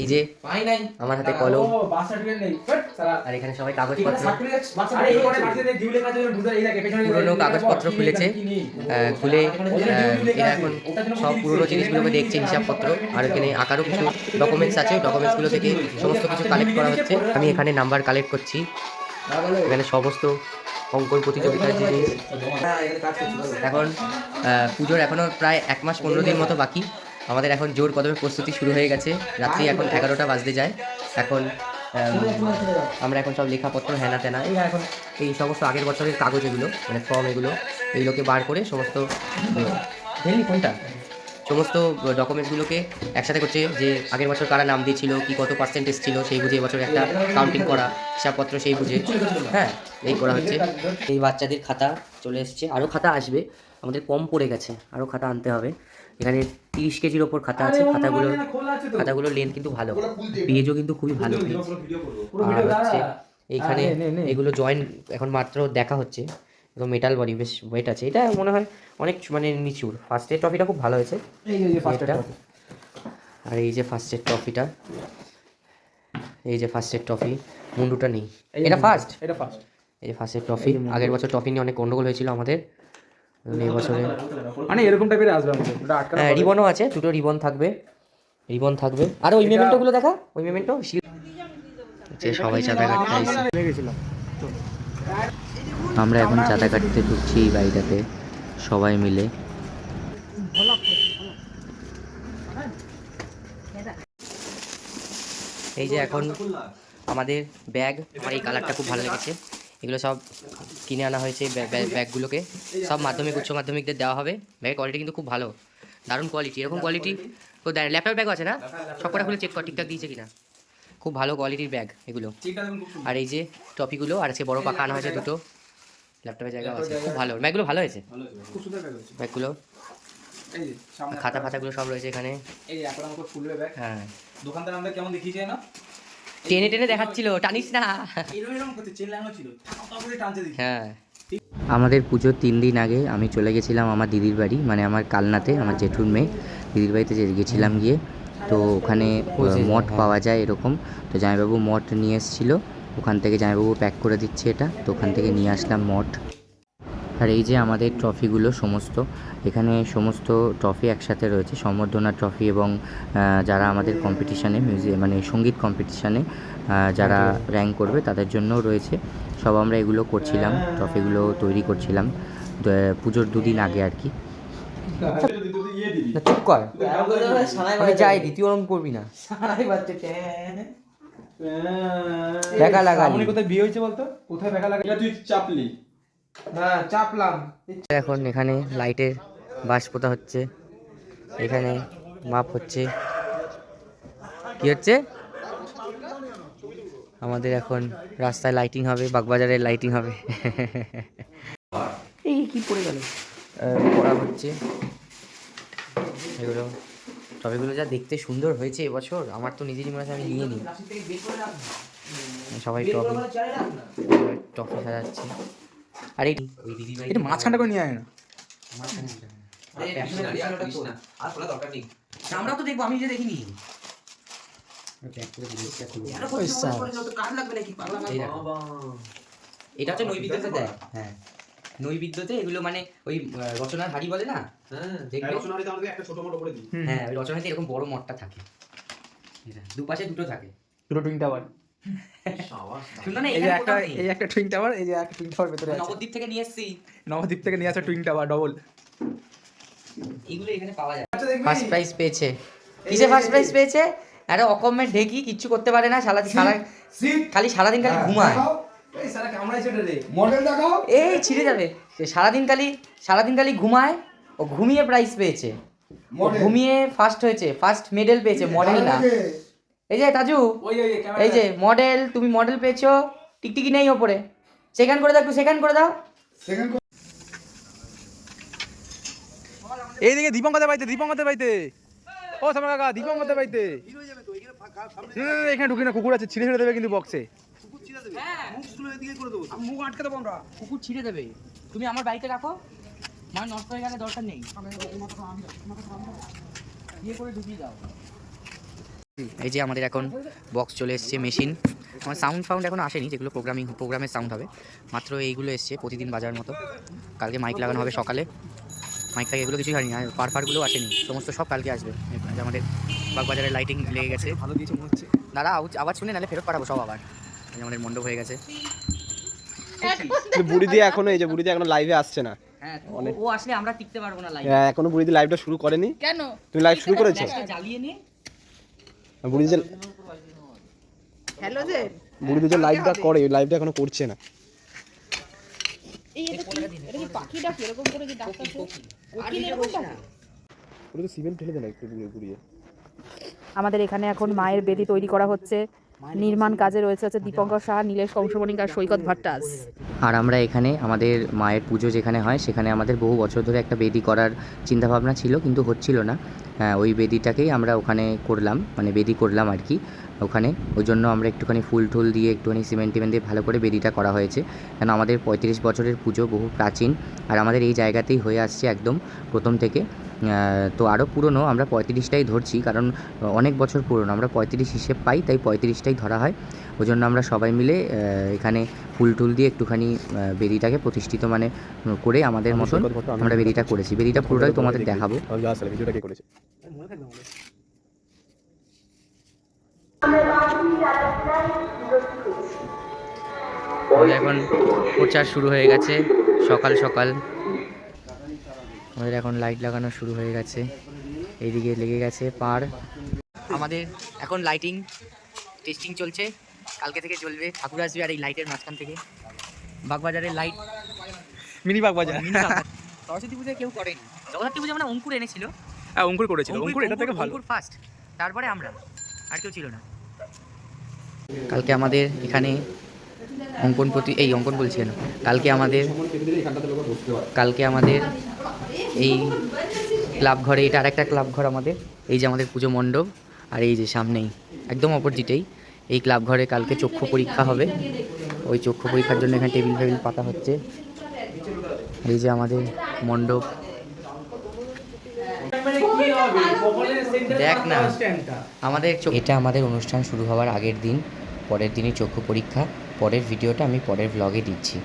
এই যে আমার হাতে কলম আর এখানে সবাই কাগজপত্র পুরনো কাগজপত্র খুলেছে খুলে এরা এখন সব পুরনো জিনিসগুলোকে দেখছে হিসাবপত্র আর এখানে আঁকারও কিছু ডকুমেন্টস আছে। ডকুমেন্টসগুলো থেকে সমস্ত কিছু কালেক্ট করা হচ্ছে। আমি এখানে নাম্বার কালেক্ট করছি। এখানে সমস্ত অঙ্কন প্রতিযোগিতার জিনিস। এখন আহ, পুজোর এখনও প্রায় এক মাস পনেরো দিন মতো বাকি। আমাদের এখন জোর কদমে প্রস্তুতি শুরু হয়ে গেছে। রাত্রি এখন এগারোটা বাজতে যায়। এখন আমরা এখন সব লেখাপত্র হেনা তেনা, এই এখন এই সমস্ত আগের বছরের কাগজ এগুলো মানে ফর্ম এগুলো এইগুলোকে বার করে সমস্ত কোনটা? সমস্ত ডকুমেন্টসগুলোকে একসাথে করছে যে আগের বছর কারা নাম দিয়েছিল, কি কত পার্সেন্টেজ ছিল, সেই বুঝে এবছর একটা কাউন্টিং করা, হিসাবপত্র সেই বুঝে হ্যাঁ এই করা হচ্ছে। এই বাচ্চাদের খাতা চলে এসেছে আরও খাতা আসবে। আমাদের কম পড়ে গেছে আরও খাতা আনতে হবে। এখানে তিরিশ কেজির ওপর খাতা আছে খাতাগুলো খাতাগুলোর লেন্থ কিন্তু ভালো। পেজও কিন্তু খুবই ভালো। পেজ আর হচ্ছে এইখানে এগুলো জয়েন এখন মাত্র দেখা হচ্ছে। একদম মেটাল বডি বেশ ওয়েট আছে। এটা মনে হয় অনেক মানে নিচুর ফার্স্ট এড ট্রফিটা খুব ভালো হয়েছে। আর এই যে ফার্স্ট এড ট্রফিটা এই যে ফার্স্ট এড ট্রফি মুন্ডুটা নেই। এটা ফার্স্ট এটা ফার্স্ট এই যে ফার্স্ট এড ট্রফি আগের বছর ট্রফি নিয়ে অনেক গন্ডগোল হয়েছিল আমাদের। এই বছরে। মানে এরকম টাইপের আসবে আমাদের। হ্যাঁ রিবনও আছে দুটো রিবন থাকবে। রিবন থাকবে। আর ওই মেমেন্টোগুলো দেখা? ওই মেমেন্টো যে সবাই চাঁদা কাটতে আমরা এখন চাঁদা কাটতে ঢুকছি এই বাড়িটাতে সবাই মিলে। এই যে এখন আমাদের ব্যাগ আমার এই কালারটা খুব ভালো লেগেছে। এগুলো সব কিনে আনা হয়েছে ব্যাগ- ব্যাগ- ব্যাগগুলোকে। সব মাধ্যমিক উচ্চ মাধ্যমিকদের দেওয়া হবে। ব্যাগের কোয়ালিটি কিন্তু খুব ভালো। দারুণ কোয়ালিটি এরকম কোয়ালিটি তো দেয় ল্যাপটপ ব্যাগও আছে না? সবকটা খুলে চেক কর ঠিকঠাক দিয়েছে কিনা। খুব ভালো কোয়ালিটির ব্যাগ এগুলো। আর এই যে টপিগুলো আর আজকে বড় পাখা আনা হয়েছে দুটো। ল্যাপটপের জায়গা আছে। খুব ভালো। ব্যাগগুলো ভালো হয়েছে? ব্যাগ ব্যাগগুলো খাতা ফাতাগুলো সব রয়েছে এখানে। ব্যাগ। হ্যাঁ। দোকানদার আমাদের কেমন দেখিয়েছে না টেনে টেনে দেখাচ্ছিল টানিস না। হ্যাঁ। আমাদের পুজোর তিন দিন আগে আমি চলে গেছিলাম আমার দিদির বাড়ি মানে আমার কালনাতে আমার জেঠুর মেয়ে। দিদির বাড়িতে যে গেছিলাম গিয়ে তো ওখানে মঠ পাওয়া যায় এরকম। তো জামাইবাবু মঠ নিয়ে এসেছিল ওখান থেকে জামাইবাবু প্যাক করে দিচ্ছে এটা তো ওখান থেকে নিয়ে আসলাম মঠ। আর এই যে আমাদের ট্রফিগুলো সমস্ত এখানে সমস্ত ট্রফি একসাথে রয়েছে সম্বর্ধনা ট্রফি এবং যারা আমাদের কম্পিটিশানে মিউজিক মানে সংগীত কম্পিটিশানে যারা র্যাঙ্ক করবে তাদের জন্যও রয়েছে। সব আমরা এগুলো করছিলাম ট্রফিগুলো তৈরি করছিলাম পুজোর দুদিন আগে আর কি। চুপ কর। আমি যাই দি তুই ওরকম করবি না। বেকা লাগালি। কোথায় বিয়ে হয়েছে বলতো? কোথায় বেকা লাগা তুই চাপলি। হ্যাঁ চাপলাম। এখন এখানে লাইটের বাস পোতা হচ্ছে। এখানে মাপ হচ্ছে। কি হচ্ছে? আমাদের এখন রাস্তায় লাইটিং হবে বাগবাজারের লাইটিং হবে। এই কি পড়ে গেল? পড়া হচ্ছে। এগুলো টপিগুলো যা দেখতে সুন্দর হয়েছে এবছর আমার তো নিজেরই মনে আমি নিয়ে নিই। সবাই টপি টপি সাজাচ্ছে। আর এই ওই দিদি এটা মাঝখানটা করে নিয়ে আয় না। আমরা তো দেখব আমি যে দেখিনি। এটা হচ্ছে নৈবিদ্যতে দেয় হ্যাঁ। নৈবিদ্যতে এগুলো মানে ওই রচনার হাড়ি বলে না? হ্যাঁ। রচনাতে এরকম বড় মঠটা থাকে। দুপাশে দুটো থাকে। দুটো টুইন টাওয়ার এই একটা কোথাও নেই। এই একটা টুইন টাওয়ার এই যে একটা টুইন টাওয়ার ভেতরে আছে। নবদ্বীপ থেকে নিয়ে এসেছি। নবদ্বীপ থেকে নিয়ে আসা টুইন টাওয়ার ডবল এগুলো এখানে পাওয়া যায়। ফার্স্ট প্রাইজ পেয়েছে। কিসে ফার্স্ট প্রাইজ পেয়েছে? আরে ঢেকি কিচ্ছু করতে পারে না সারাদিন সারা খালি সারাদিন খালি ঘুমায়। এই ছিঁড়ে যাবে। সে সারাদিন খালি সারাদিন খালি ঘুমায়। ও ঘুমিয়ে প্রাইজ পেয়েছে। ঘুমিয়ে ফার্স্ট হয়েছে। ফার্স্ট মেডেল পেয়েছে মডেল না। এই যে তাজু এই যে মডেল তুমি মডেল পেয়েছ টিকটিকি নেই ওপরে সেকেন্ড করে দাও একটু সেকেন্ড করে দাও সেকেন্ড এইদিকে দীপঙ্কতে পাইতে দীপঙ্কতে পাইতে ও সামনে কাকা দীপঙ্কতে পাইতে এখানে ঢুকি না কুকুর আছে ছিঁড়ে ছিঁড়ে দেবে কিন্তু বক্সে মুখ আটকে দেবো আমরা কুকুর ছিঁড়ে দেবে তুমি আমার বাড়িতে রাখো মানে নষ্ট হয়ে গেলে দরকার নেই ইয়ে করে ঢুকিয়ে দাও এই যে আমাদের এখন বক্স চলে এসছে মেশিন আমার সাউন্ড ফাউন্ড এখন আসেনি যেগুলো প্রোগ্রামিং প্রোগ্রামের সাউন্ড হবে। মাত্র এইগুলো এসছে প্রতিদিন বাজার মতো। কালকে মাইক লাগানো হবে সকালে। মাইক ফাইক এগুলো কিছুই হয়নি আর পার পারগুলো আসেনি। সমস্ত সব কালকে আসবে। আমাদের বাগবাজারের লাইটিং লেগে গেছে। ভালো দিয়েছে মনে হচ্ছে। দাঁড়া আউজ- আবার শুনে নাহলে ফেরত পাঠাবো সব আবার। আমাদের মণ্ডপ হয়ে গেছে। বুড়ি দিয়ে এখনও এই যে বুড়ি দিয়ে এখনও লাইভে আসছে না। হ্যাঁ ও আসলে আমরা টিকতে পারব না লাইভ হ্যাঁ, এখনও বুড়ি দিয়ে লাইভটা শুরু করেনি। কেন? তুমি লাইভ শুরু করেছ? জ্বালিয়ে নিয়ে বুড়ি যে হ্যালো যে। বুড়ি যে লাইভটা করে লাইভটা এখনও করছে না। আমাদের এখানে এখন মায়ের বেদি তৈরি করা হচ্ছে। নির্মাণ কাজে রয়েছে হচ্ছে দীপঙ্কর সাহা নীলেশ কংসমণিক আর সৈকত ভট্টাস আর আমরা এখানে আমাদের মায়ের পুজো যেখানে হয় সেখানে আমাদের বহু বছর ধরে একটা বেদি করার চিন্তাভাবনা ছিল কিন্তু হচ্ছিল না। হ্যাঁ, ওই বেদিটাকেই আমরা ওখানে করলাম মানে বেদি করলাম আর কি। ওখানে ওই জন্য আমরা একটুখানি ফুল টুল দিয়ে একটুখানি সিমেন্ট টিমেন্ট দিয়ে ভালো করে বেদিটা করা হয়েছে। কেন আমাদের পঁয়ত্রিশ বছরের পুজো বহু প্রাচীন আর আমাদের এই জায়গাতেই হয়ে আসছে একদম প্রথম থেকে। তো আরও পুরনো আমরা পঁয়ত্রিশটাই ধরছি কারণ অনেক বছর পুরনো আমরা পঁয়ত্রিশ হিসেব পাই তাই পঁয়ত্রিশটাই ধরা হয়। ওই জন্য আমরা সবাই মিলে এখানে ফুল টুল দিয়ে একটুখানি বেদিটাকে প্রতিষ্ঠিত মানে করে আমাদের মতন আমরা বেদিটা করেছি। বেদিটা পুরোটাই তোমাদের দেখাবো। এখন প্রচার শুরু হয়ে গেছে সকাল সকাল। আমাদের এখন লাইট লাগানো শুরু হয়ে গেছে। এইদিকে লেগে গেছে পার। আমাদের এখন লাইটিং টেস্টিং চলছে। কালকে থেকে চলবে। ঠাকুর আসবে আর এই লাইটের মাঝখান থেকে। বাগবাজারের লাইট মিনি বাগ বাজার সরস্বতী পুজোয় কেউ করেনি। জগদ্ধাত্রী পুজো মানে অঙ্কুর এনেছিল। হ্যাঁ অঙ্কুর করেছিল। অঙ্কুর এটা থেকে ভালো। অঙ্কুর ফার্স্ট তারপরে আমরা। আর কেউ ছিল না। কালকে আমাদের এখানে অঙ্কন প্রতি এই অঙ্কন বলছি কেন? কালকে আমাদের কালকে আমাদের এই ক্লাব ঘরে, এটা আরেকটা ক্লাব ঘর আমাদের। এই যে আমাদের পুজো মণ্ডপ আর এই যে সামনেই, একদম অপোজিটেই, এই ক্লাব ঘরে কালকে চক্ষু পরীক্ষা হবে। ওই চক্ষু পরীক্ষার জন্য এখানে টেবিল ফেবিল পাতা হচ্ছে। এই যে আমাদের মণ্ডপ। দেখ না, আমাদের এটা আমাদের অনুষ্ঠান শুরু হওয়ার আগের দিন, পরের দিনই চক্ষু পরীক্ষা। পরের ভিডিওটা আমি পরের ব্লগে দিচ্ছি।